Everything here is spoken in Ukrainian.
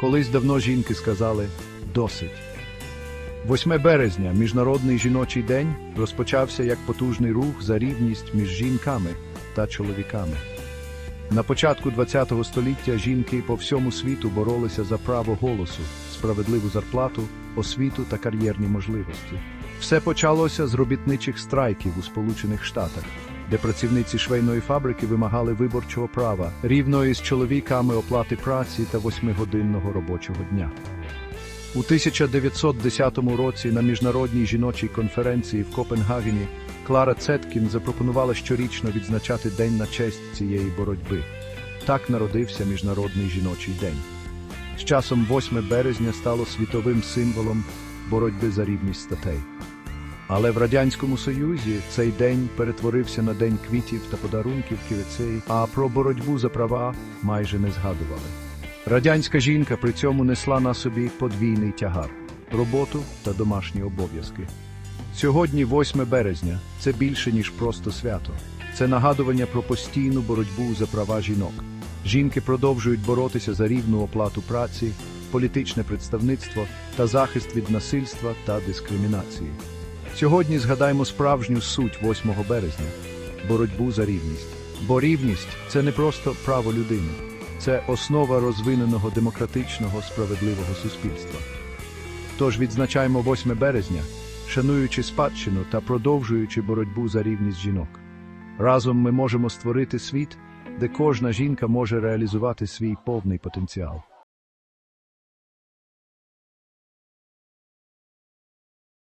Колись давно жінки сказали досить. 8 березня, Міжнародний жіночий день, розпочався як потужний рух за рівність між жінками та чоловіками. На початку ХХ століття жінки по всьому світу боролися за право голосу, справедливу зарплату, освіту та кар'єрні можливості. Все почалося з робітничих страйків у Сполучених Штатах, де працівниці швейної фабрики вимагали виборчого права, рівної з чоловіками оплати праці та восьмигодинного робочого дня. У 1910 році на міжнародній жіночій конференції в Копенгагені Клара Цеткін запропонувала щорічно відзначати День на честь цієї боротьби. Так народився Міжнародний жіночий день. З часом 8 березня стало світовим символом боротьби за рівність статей. Але в Радянському Союзі цей день перетворився на день квітів та подарунків ківецеї, а про боротьбу за права майже не згадували. Радянська жінка при цьому несла на собі подвійний тягар роботу та домашні обов'язки. Сьогодні, 8 березня, це більше, ніж просто свято. Це нагадування про постійну боротьбу за права жінок. Жінки продовжують боротися за рівну оплату праці, політичне представництво та захист від насильства та дискримінації. Сьогодні згадаємо справжню суть 8 березня боротьбу за рівність. Бо рівність це не просто право людини, це основа розвиненого демократичного справедливого суспільства. Тож відзначаємо 8 березня, шануючи спадщину та продовжуючи боротьбу за рівність жінок. Разом ми можемо створити світ, де кожна жінка може реалізувати свій повний потенціал.